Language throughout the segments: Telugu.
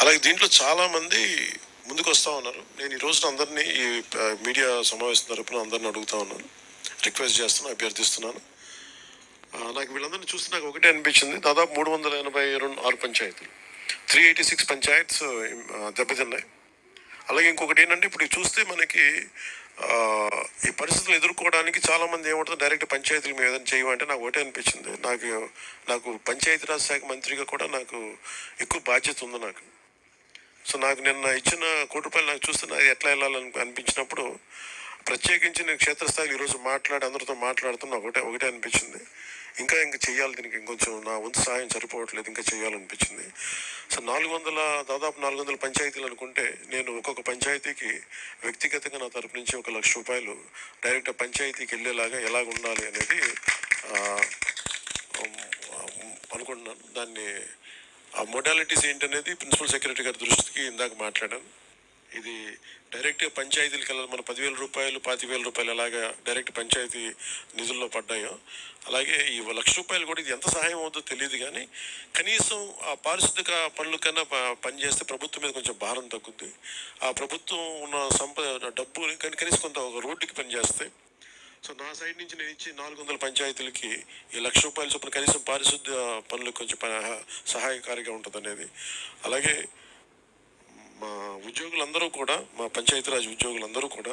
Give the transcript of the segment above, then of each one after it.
అలాగే దీంట్లో చాలామంది ముందుకు వస్తూ ఉన్నారు. నేను ఈ రోజున అందరినీ ఈ మీడియా సమావేశం తరపున అందరిని అడుగుతా ఉన్నాను. రిక్వెస్ట్ చేస్తున్నాను అభ్యర్థిస్తున్నాను. నాకు వీళ్ళందరినీ చూస్తే నాకు ఒకటే అనిపించింది. దాదాపు మూడు వందల ఎనభై రెండు ఆరు పంచాయతీలు. త్రీ ఎయిటీ సిక్స్ పంచాయత్స్ దెబ్బతిన్నాయి. అలాగే ఇంకొకటి ఏంటంటే ఇప్పుడు చూస్తే మనకి ఈ పరిస్థితులు ఎదుర్కోవడానికి చాలామంది ఏమంటుంది డైరెక్ట్ పంచాయతీల మీద ఏదైనా చేయమంటే నాకు ఒకటే అనిపించింది. నాకు నాకు పంచాయతీరాజ్ శాఖ మంత్రిగా కూడా నాకు ఎక్కువ బాధ్యత ఉంది నాకు. సో నాకు నిన్న ఇచ్చిన కోటి రూపాయలు నాకు చూస్తే అది ఎట్లా వెళ్ళాలని అనిపించినప్పుడు ప్రత్యేకించి నేను క్షేత్రస్థాయిలో ఈరోజు మాట్లాడి అందరితో మాట్లాడుతున్నా ఒకటే ఒకటే అనిపించింది. ఇంకా ఇంకా చేయాలి దీనికి ఇంకొంచెం నా వంతు సాయం సరిపోవట్లేదు ఇంకా చేయాలనిపించింది సో నాలుగు వందల దాదాపు నాలుగు వందల పంచాయతీలు అనుకుంటే నేను ఒక్కొక్క పంచాయతీకి వ్యక్తిగతంగా నా తరపు నుంచి ఒక లక్ష రూపాయలు డైరెక్ట్ పంచాయతీకి వెళ్ళేలాగా ఎలాగ ఉండాలి అనేది అనుకుంటున్నాను. దాన్ని ఆ మొడాలిటీస్ ఏంటనేది ప్రిన్సిపల్ సెక్రటరీ గారి దృష్టికి ఇందాక మాట్లాడాను. ఇది డైరెక్ట్గా పంచాయతీలకు వెళ్ళాలి. మన పదివేల రూపాయలు పాతివేల రూపాయలు ఎలాగా డైరెక్ట్ పంచాయతీ నిధుల్లో పడ్డాయో అలాగే ఈ లక్ష రూపాయలు కూడా ఇది ఎంత సహాయం అవుతుందో తెలియదు కానీ కనీసం ఆ పారిశుద్ధిక పనుల కన్నా పనిచేస్తే ప్రభుత్వం మీద కొంచెం భారం తగ్గుద్ది. ఆ ప్రభుత్వం ఉన్న సంపద డబ్బు కానీ కనీసం కొంత ఒక రోడ్డుకి పనిచేస్తే సో నా సైడ్ నుంచి నేను ఇచ్చి నాలుగు వందల పంచాయతీలకి ఈ లక్ష రూపాయల చొప్పున కనీసం పారిశుద్ధ్య పనులకు కొంచెం సహాయకారిగా ఉంటుంది అనేది అలాగే మా ఉద్యోగులందరూ కూడా మా పంచాయతీరాజ్ ఉద్యోగులందరూ కూడా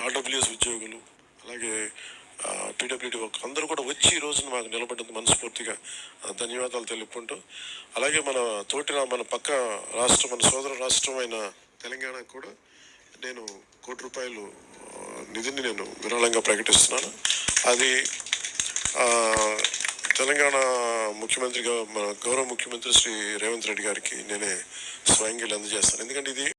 ఆర్డబ్ల్యూఎస్ ఉద్యోగులు అలాగే పీడబ్ల్యూడీ వర్క్ అందరూ కూడా వచ్చి ఈ రోజున మాకు నిలబడింది మనస్ఫూర్తిగా. ధన్యవాదాలు తెలుపుకుంటూ అలాగే మన తోటి మన పక్క రాష్ట్రం మన సోదర రాష్ట్రమైన తెలంగాణకు కూడా నేను కోటి రూపాయలు నిధిని నేను విరాళంగా ప్రకటిస్తున్నాను. అది తెలంగాణ ముఖ్యమంత్రిగా మన గౌరవ ముఖ్యమంత్రి శ్రీ రేవంత్ రెడ్డి గారికి నేనే స్వయంగా అందజేస్తాను ఎందుకంటే ఇది